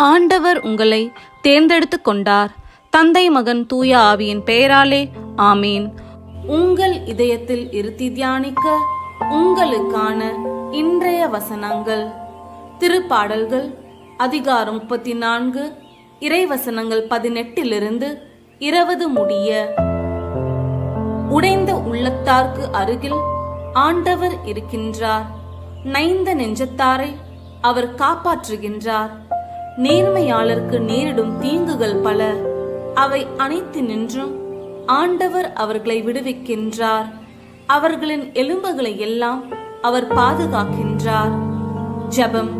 ஆண்டவர் உங்களை தேர்ந்தெடுத்து கொண்டார். தந்தை மகன் தூய ஆவியின் பெயராலே ஆமீன். உங்கள் இதயத்தில் இருத்தி தியானிக்க உங்களுக்கான இன்றைய வசனங்கள். திருப்பாடல்கள் அதிகாரம் முப்பத்தி நான்கு இறைவசனங்கள் பதினெட்டிலிருந்து இருபது முடிய. உடைந்த உள்ளத்தார்க்கு அருகில் ஆண்டவர் இருக்கின்றார். நைந்த நெஞ்சத்தாரை அவர் காப்பாற்றுகின்றார். நேர்மையாளருக்கு நேரிடும் தீங்குகள் பல. அவை அனைத்து நின்றும் ஆண்டவர் அவர்களை விடுவிக்கின்றார். அவர்களின் எலும்புகளை எல்லாம் அவர் பாதுகாக்கின்றார். ஜெபம்.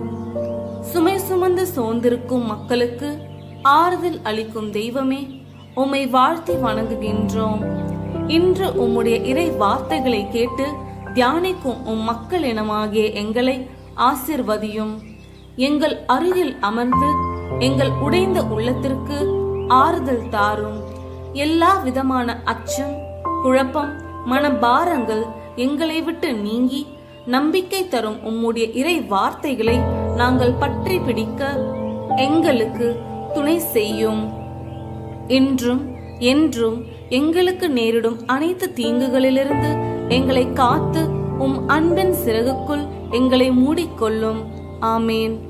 சுமை சுமந்து சோர்ந்திருக்கும் மக்களுக்கு ஆறுதல் அளிக்கும் தெய்வமே உம்மை வாழ்த்தி வணங்குகின்றோம். இன்று உம்முடைய இறை வார்த்தைகளை கேட்டு தியானிக்கும் உம் மக்கள் இனமாகிய எங்களை ஆசிர்வதியும். எங்கள் அருகில் அமர்ந்து எங்கள் உடைந்த உள்ளத்திற்கு ஆறுதல் தாரும். எல்லா விதமான அச்சம் குழப்பம் மனபாரங்கள் எங்களை விட்டு நீங்கி நம்பிக்கை தரும் உம்முடைய இறை வார்த்தைகளை நாங்கள் பற்றி பிடிக்க எங்களுக்கு துணை செய்யும். இன்றும் என்றும் எங்களுக்கு நேரிடும் அனைத்து தீங்குகளிலிருந்து எங்களை காத்து உம் அன்பின் சிறகுக்குள் எங்களை மூடிக்கொள்ளும். ஆமேன்.